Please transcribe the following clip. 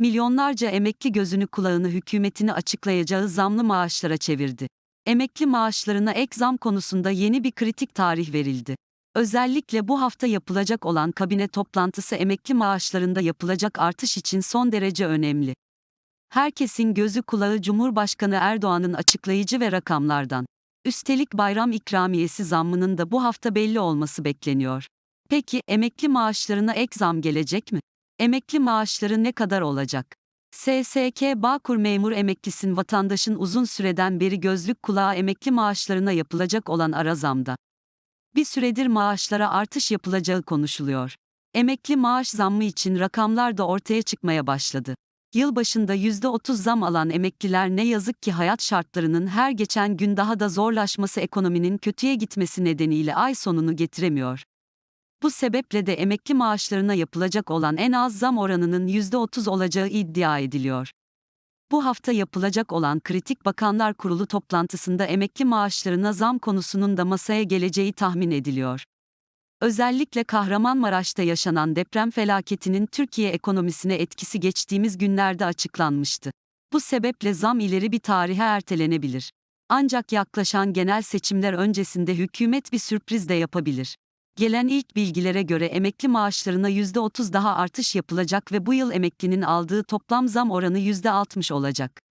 Milyonlarca emekli gözünü kulağını hükümetini açıklayacağı zamlı maaşlara çevirdi. Emekli maaşlarına ek zam konusunda yeni bir kritik tarih verildi. Özellikle bu hafta yapılacak olan kabine toplantısı emekli maaşlarında yapılacak artış için son derece önemli. Herkesin gözü kulağı Cumhurbaşkanı Erdoğan'ın açıklayıcı ve rakamlardan. Üstelik bayram ikramiyesi zammının da bu hafta belli olması bekleniyor. Peki emekli maaşlarına ek zam gelecek mi? Emekli maaşları ne kadar olacak? SSK Bağkur memur emeklisin vatandaşın uzun süreden beri gözlük kulağı emekli maaşlarına yapılacak olan ara zamda. Bir süredir maaşlara artış yapılacağı konuşuluyor. Emekli maaş zammı için rakamlar da ortaya çıkmaya başladı. Yılbaşında %30 zam alan emekliler ne yazık ki hayat şartlarının her geçen gün daha da zorlaşması ekonominin kötüye gitmesi nedeniyle ay sonunu getiremiyor. Bu sebeple de emekli maaşlarına yapılacak olan en az zam oranının %30 olacağı iddia ediliyor. Bu hafta yapılacak olan Kritik Bakanlar Kurulu toplantısında emekli maaşlarına zam konusunun da masaya geleceği tahmin ediliyor. Özellikle Kahramanmaraş'ta yaşanan deprem felaketinin Türkiye ekonomisine etkisi geçtiğimiz günlerde açıklanmıştı. Bu sebeple zam ileri bir tarihe ertelenebilir. Ancak yaklaşan genel seçimler öncesinde hükümet bir sürpriz de yapabilir. Gelen ilk bilgilere göre emekli maaşlarına %30 daha artış yapılacak ve bu yıl emeklinin aldığı toplam zam oranı %60 olacak.